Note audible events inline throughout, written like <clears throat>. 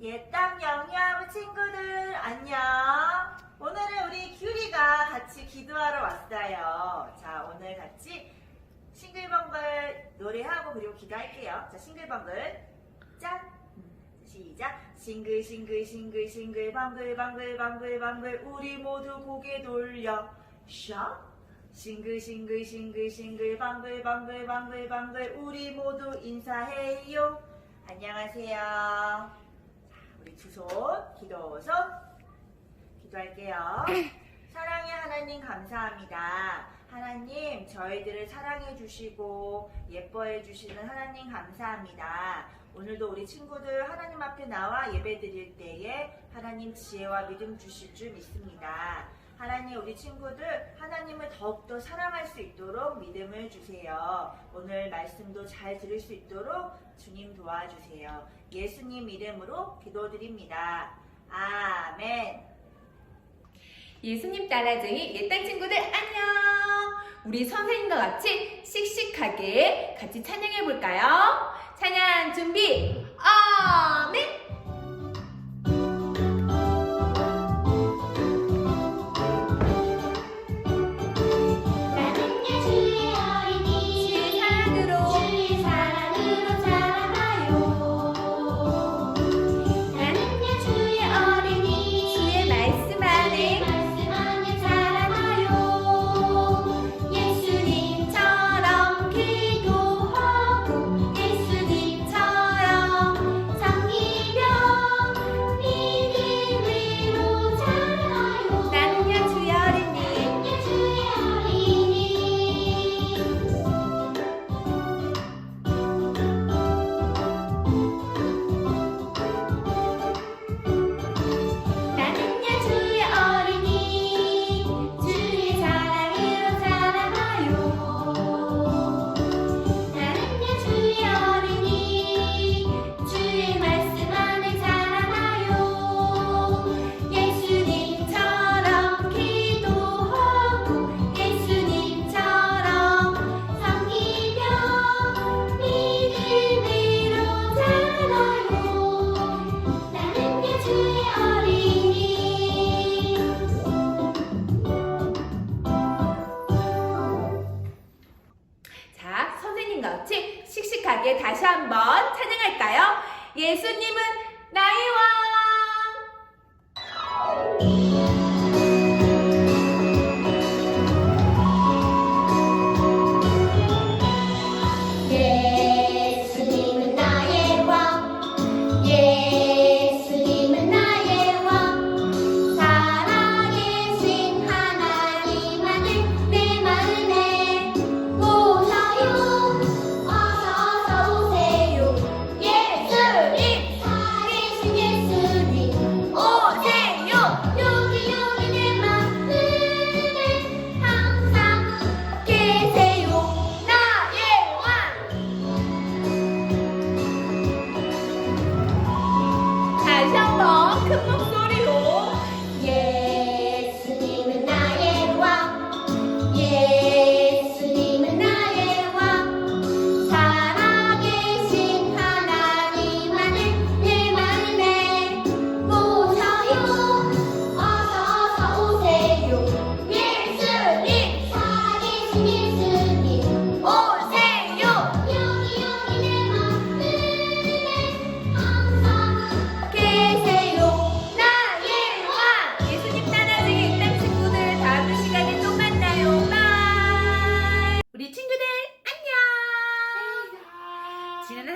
예땀 영양 친구들 안녕. 오늘은 우리 규리가 같이 기도하러 왔어요. 자, 오늘 같이 싱글벙글 노래하고 그리고 기도할게요. 자, 싱글벙글 짠. 시작. 싱글 싱글 싱글 싱글 방글 방글 방글 방글 우리 모두 고개 돌려 샤. 싱글 싱글 싱글 싱글 방글 방글 방글 방글 우리 모두 인사해요. 안녕하세요. 자, 우리 두 손, 기도손, 기도할게요. <clears throat> 사랑의 하나님 감사합니다. 하나님, 저희들을 사랑해 주시고 예뻐해 주시는 하나님 감사합니다. 오늘도 우리 친구들 하나님 앞에 나와 예배 드릴 때에 하나님 지혜와 믿음 주실 줄 믿습니다. 하나님 우리 친구들 하나님을 더욱더 사랑할 수 있도록 믿음을 주세요. 오늘 말씀도 잘 들을 수 있도록 주님 도와주세요. 예수님 이름으로 기도드립니다. 아멘. 예수님 따라쟁이 옛땅 친구들 안녕! 우리 선생님과 같이 씩씩하게 같이 찬양해 볼까요? 찬양 준비, 아멘!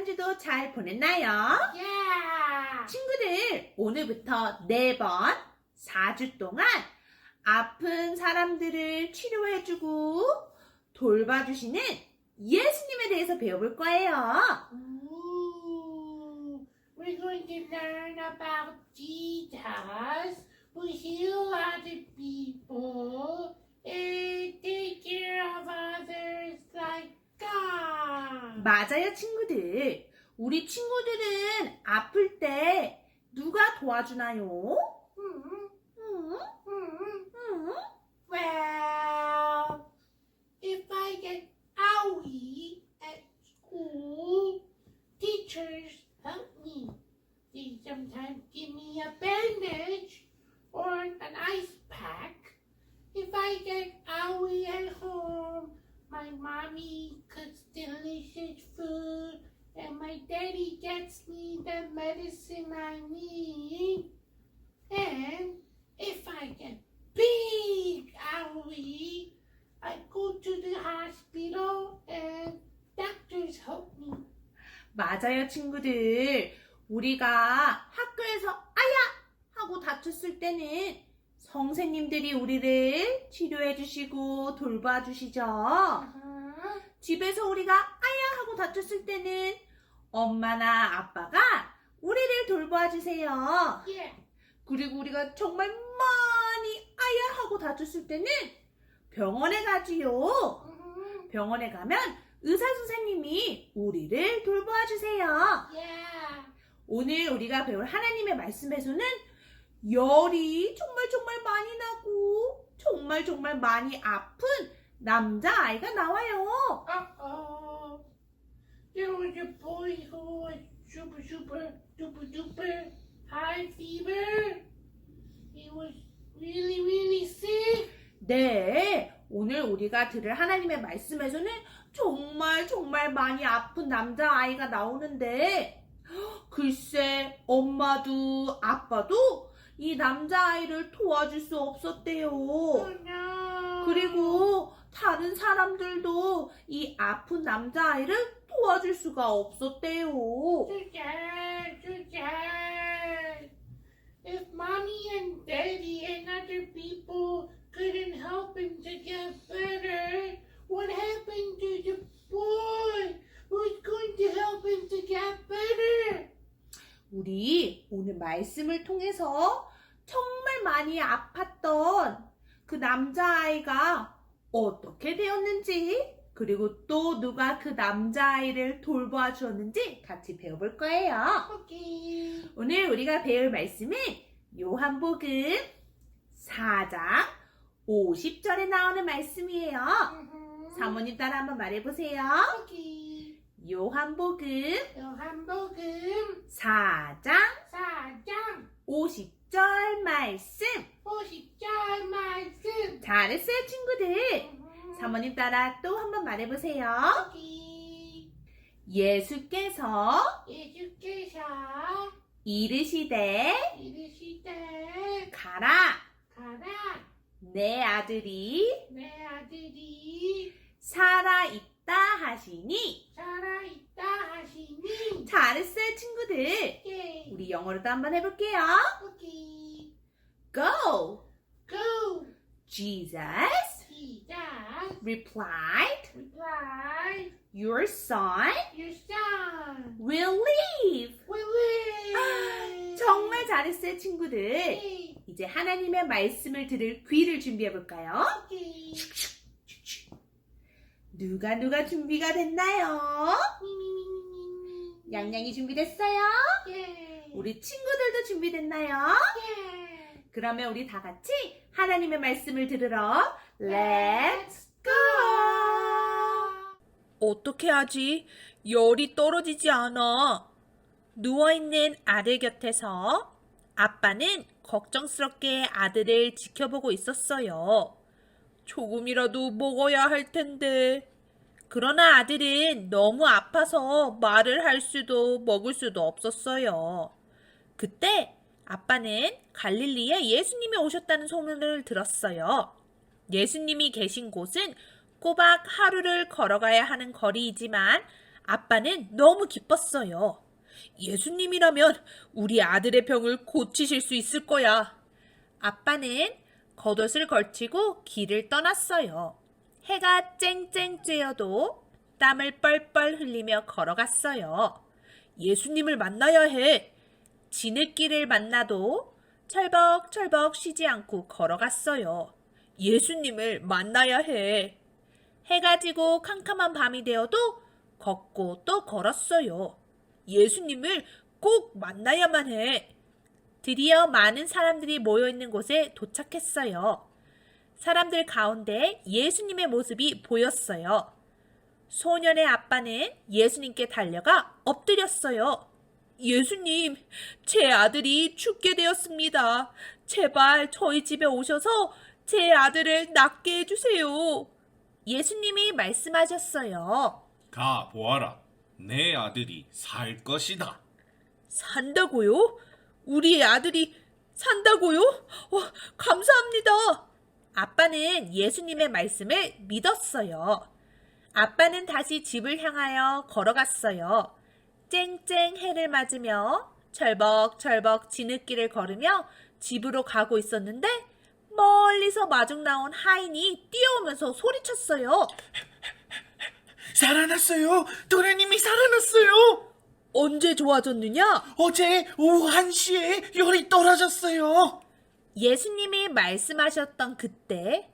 한 주도 잘 보냈나요? 친구들 오늘부터 네 번 4주 동안 아픈 사람들을 치료해주고 돌봐주시는 예수님에 대해서 배워볼 거예요. Ooh, we're going to learn about Jesus who heal other people and take care of others like 까. 맞아요, 친구들. 우리 친구들은 아플 때 누가 도와주나요? 음, 음, 음, 음. Well, if I get owie at school, teachers help me. They sometimes give me a bandage or an ice pack. If I get owie at home, my mommy cooks delicious food, and my daddy gets me the medicine I need. And if I get big owie, I go to the hospital and doctors help me. 맞아요, 친구들. 우리가 학교에서 아야! 하고 다쳤을 때는 선생님들이 우리를 치료해 주시고 돌봐 주시죠. 집에서 우리가 아야! 하고 다쳤을 때는 엄마나 아빠가 우리를 돌봐주세요. Yeah. 그리고 우리가 정말 많이 아야! 하고 다쳤을 때는 병원에 가지요. Uh-huh. 병원에 가면 의사 선생님이 우리를 돌봐주세요. Yeah. 오늘 우리가 배울 하나님의 말씀에서는 열이 정말 정말 많이 나고 정말 정말 많이 아픈 남자 아이가 나와요. There was a boy who was super, super, duper, duper high fever. He was really, really sick. 네, 오늘 우리가 들을 하나님의 말씀에서는 정말 정말 많이 아픈 남자 아이가 나오는데 글쎄 엄마도 아빠도 이 남자 아이를 도와줄 수 없었대요. Oh. 그리고 다른 사람들도 이 아픈 남자아이를 도와줄 수가 없었대요. So sad. If mommy and daddy and other people couldn't help him to get better, what happened to the boy who's going to help him to get better? 우리 오늘 말씀을 통해서 정말 많이 아팠던 그 남자아이가 어떻게 되었는지, 그리고 또 누가 그 남자아이를 돌봐 주었는지 같이 배워볼 거예요. Okay. 오늘 우리가 배울 말씀은 요한복음 4장 50절에 나오는 말씀이에요. 사모님 따라 한번 말해보세요. Okay. 요한복음 요한복음 4장 4장 50절 말씀. 50절 말씀. 잘했어요, 친구들. Mhm. 사모님 따라 또 한번 말해보세요. 예수께서 예수께서 이르시되 이르시되 가라. 가라 내 아들이 내 아들이 살아 있다 하시니. 살아있다 하시니 잘했어요, 친구들. 예. 우리 영어로도 한번 해볼게요. 오케이 Go. go Jesus 시작 replied, reply Your son your son will live. will live 정말 잘했어요, 친구들. 예. 이제 하나님의 말씀을 들을 귀를 준비해 볼까요? 오케이 누가 누가 준비가 됐나요? 미미미미미 양양이 준비됐어요? 예. 우리 친구들도 준비됐나요? 예. 그러면 우리 다 같이 하나님의 말씀을 들으러 Let's go! 어떻게 하지? 열이 떨어지지 않아. 누워있는 아들 곁에서 아빠는 걱정스럽게 아들을 지켜보고 있었어요. 조금이라도 먹어야 할 텐데. 그러나 아들은 너무 아파서 말을 할 수도 먹을 수도 없었어요. 그때 아빠는 갈릴리에 예수님이 오셨다는 소문을 들었어요. 예수님이 계신 곳은 꼬박 하루를 걸어가야 하는 거리이지만 아빠는 너무 기뻤어요. 예수님이라면 우리 아들의 병을 고치실 수 있을 거야. 아빠는 겉옷을 걸치고 길을 떠났어요. 해가 쨍쨍 쬐어도 땀을 뻘뻘 흘리며 걸어갔어요. 예수님을 만나야 해. 지느길을 만나도 철벅철벅 쉬지 않고 걸어갔어요. 예수님을 만나야 해. 해가 지고 캄캄한 밤이 되어도 걷고 또 걸었어요. 예수님을 꼭 만나야만 해. 드디어 많은 사람들이 모여 있는 곳에 도착했어요. 사람들 가운데 예수님의 모습이 보였어요. 소년의 아빠는 예수님께 달려가 엎드렸어요. 예수님, 제 아들이 죽게 되었습니다. 제발 저희 집에 오셔서 제 아들을 낫게 해주세요. 예수님이 말씀하셨어요. 가 보아라. 내 아들이 살 것이다. 산다고요? 우리 아들이 산다고요? 어, 감사합니다. 아빠는 예수님의 말씀을 믿었어요. 아빠는 다시 집을 향하여 걸어갔어요. 쨍쨍 해를 맞으며 철벅철벅 지느길을 걸으며 집으로 가고 있었는데 멀리서 마중 나온 하인이 뛰어오면서 소리쳤어요. 살아났어요. 도련님이 살아났어요. 언제 좋아졌느냐? 어제 오후 1시에 열이 떨어졌어요. 예수님이 말씀하셨던 그때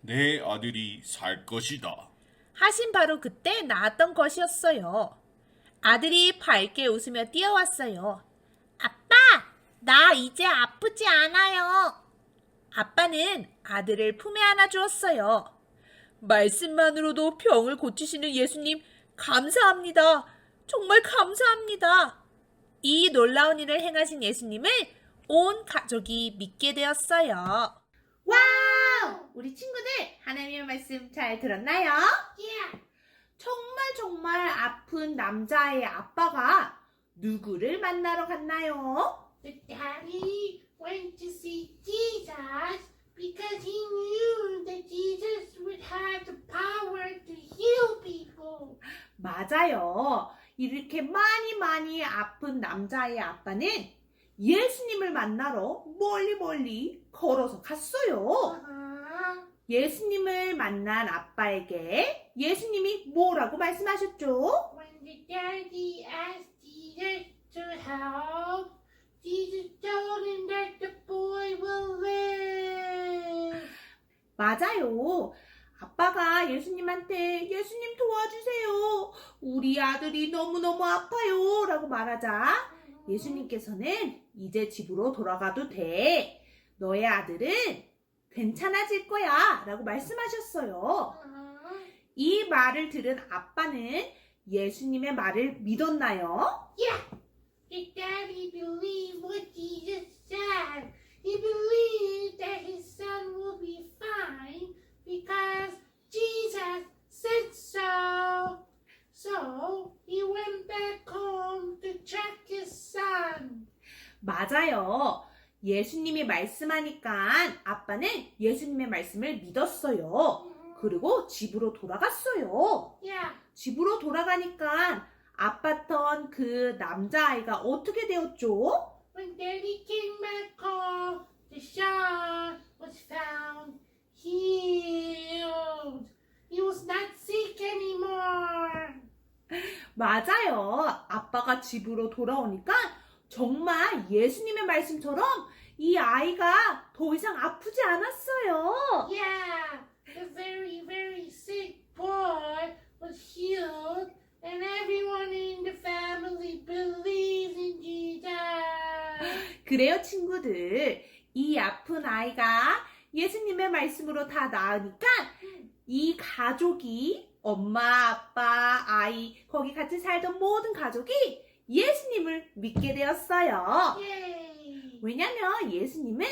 내 아들이 살 것이다. 하신 바로 그때 나왔던 것이었어요. 아들이 밝게 웃으며 뛰어왔어요. 아빠, 나 이제 아프지 않아요. 아빠는 아들을 품에 안아 주었어요. 말씀만으로도 병을 고치시는 예수님, 감사합니다. 정말 감사합니다. 이 놀라운 일을 행하신 예수님을 온 가족이 믿게 되었어요. 와우! 우리 친구들, 하나님의 말씀 잘 들었나요? Yeah. 정말 정말 아픈 남자의 아빠가 누구를 만나러 갔나요? The daddy went to see Jesus because he knew that Jesus would have the power to heal people. 맞아요. 이렇게 많이 많이 아픈 남자의 아빠는 예수님을 만나러 멀리 멀리 걸어서 갔어요. 예수님을 만난 아빠에게 예수님이 뭐라고 말씀하셨죠? When the daddy asked Jesus to help, Jesus told him that the boy will live. 맞아요. 아빠가 예수님한테 예수님 도와주세요. 우리 아들이 너무너무 아파요. 라고 말하자 예수님께서는 이제 집으로 돌아가도 돼. 너의 아들은 괜찮아질 거야. 라고 말씀하셨어요. Uh-huh. 이 말을 들은 아빠는 예수님의 말을 믿었나요? Yeah, the daddy believed what Jesus said. He believed that his son will be fine because Jesus said so. So he went back home to check his son. 맞아요. 예수님이 말씀하니까 아빠는 예수님의 말씀을 믿었어요. 그리고 집으로 돌아갔어요. Yeah, 집으로 돌아가니까 아팠던 그 남자아이가 어떻게 되었죠? when daddy came back home, the son was found healed. He was not sick anymore. 맞아요. 아빠가 집으로 돌아오니까 정말 예수님의 말씀처럼 이 아이가 더 이상 아프지 않았어요. Yeah, the very, very sick boy was healed, and everyone in the family believes in Jesus. 그래요, 친구들. 이 아픈 아이가 예수님의 말씀으로 다 나으니까 이 가족이 엄마, 아빠, 아이, 거기 같이 살던 모든 가족이 예수님을 믿게 되었어요. 왜냐면 예수님은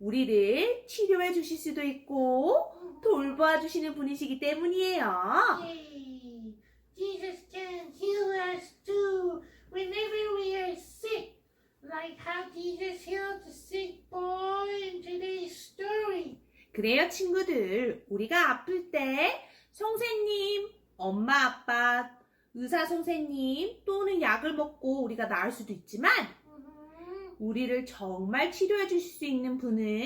우리를 치료해 주실 수도 있고 돌보아 주시는 분이시기 때문이에요. Jesus can heal us too whenever we are sick, like how Jesus healed the sick boy in today's story. 그래요, 친구들. 우리가 아플 때 선생님, 엄마, 아빠, 의사 선생님 또는 약을 먹고 우리가 나을 수도 있지만. 우리를 정말 치료해 주실 수 있는 분은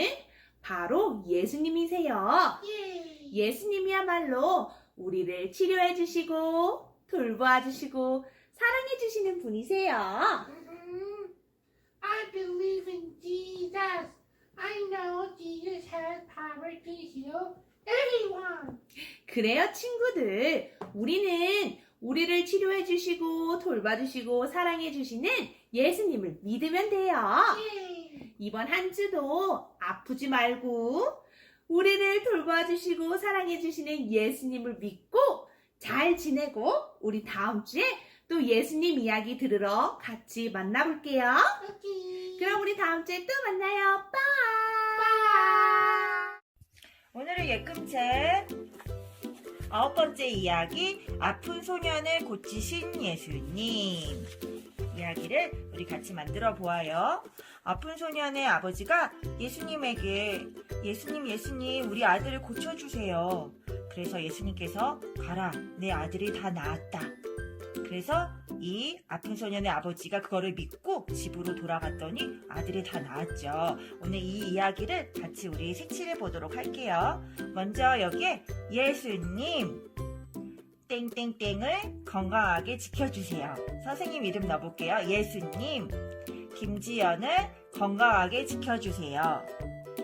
바로 예수님이세요. Yay! 예수님이야말로 우리를 치료해 주시고 돌보아 주시고 사랑해 주시는 분이세요. Mhm. I believe in Jesus. I know Jesus has power to heal everyone. 그래요, 친구들. 우리는 우리를 치료해 주시고 돌봐 주시고 사랑해 주시는 예수님을 믿으면 돼요. Yay! 이번 한 주도 아프지 말고 우리를 돌봐 주시고 사랑해 주시는 예수님을 믿고 잘 지내고 우리 다음 주에 또 예수님 이야기 들으러 같이 만나볼게요. 그럼 우리 다음 주에 또 만나요. 빠이. Bye. 예금 책 아홉 번째 이야기 아픈 소년을 고치신 예수님 이야기를 우리 같이 만들어 보아요. 아픈 소년의 아버지가 예수님에게 예수님 예수님 우리 아들을 고쳐주세요. 그래서 예수님께서 가라 내 아들이 다 나았다. 그래서 이 아픈 소년의 아버지가 그거를 믿고 집으로 돌아갔더니 아들이 다 나았죠. 오늘 이 이야기를 같이 우리 색칠해 보도록 할게요. 먼저 여기에 예수님 땡땡땡을 건강하게 지켜주세요. 선생님 이름 넣어볼게요. 예수님 김지연을 건강하게 지켜주세요.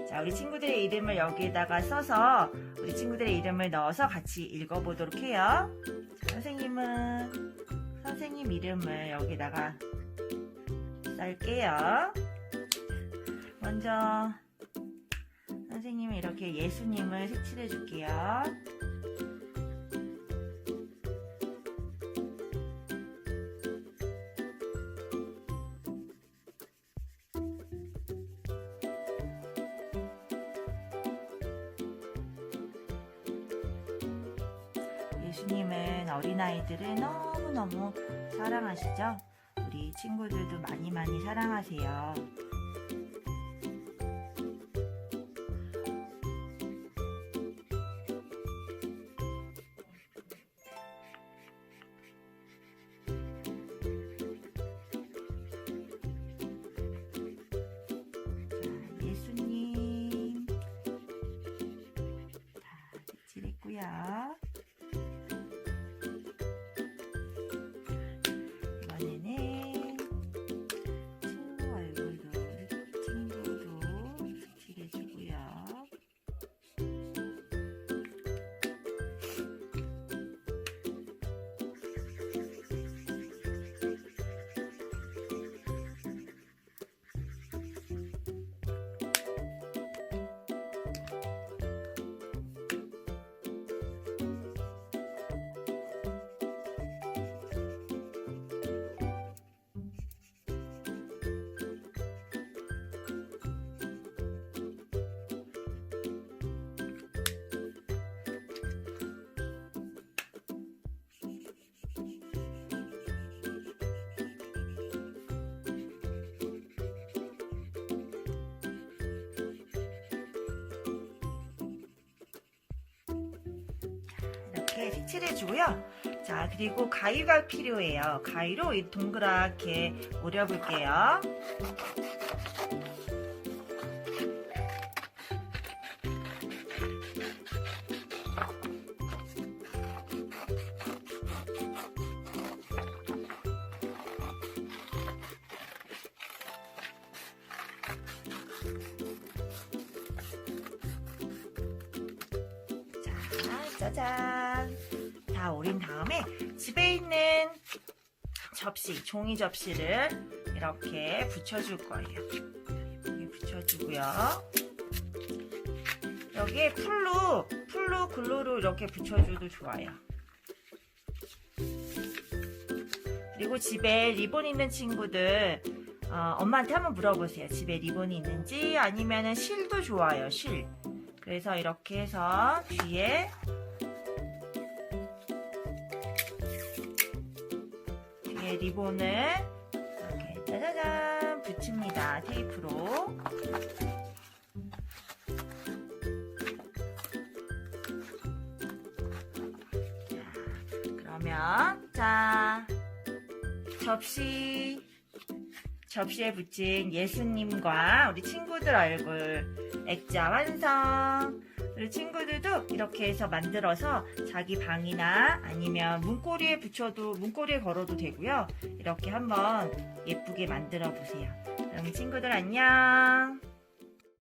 자, 우리 친구들의 이름을 여기에다가 써서 우리 친구들의 이름을 넣어서 같이 읽어보도록 해요. 자, 선생님은 선생님 이름을 여기다가 쌀게요. 먼저 선생님은 이렇게 예수님을 색칠해 줄게요. 예수님은 어린아이들을 너무 너무 사랑하시죠? 우리 친구들도 많이 많이 사랑하세요. 이렇게 색칠해주고요. 자, 그리고 가위가 필요해요. 가위로 이 동그랗게 오려볼게요. 자, 짜잔. 다 오린 다음에 집에 있는 접시, 종이 접시를 이렇게 붙여줄 거예요. 여기 붙여주고요. 여기에 풀로, 풀로 글루로 이렇게 붙여줘도 좋아요. 그리고 집에 리본 있는 친구들, 어, 엄마한테 한번 물어보세요. 집에 리본이 있는지 아니면 실도 좋아요, 실. 그래서 이렇게 해서 뒤에 뒤에 리본을 이렇게 짜자잔 붙입니다. 테이프로. 자, 그러면 자 접시 접시에 붙인 예수님과 우리 친구들 얼굴 액자 완성. 우리 친구들도 이렇게 해서 만들어서 자기 방이나 아니면 문고리에 붙여도 문고리에 걸어도 되고요. 이렇게 한번 예쁘게 만들어 보세요. 그럼 친구들 안녕.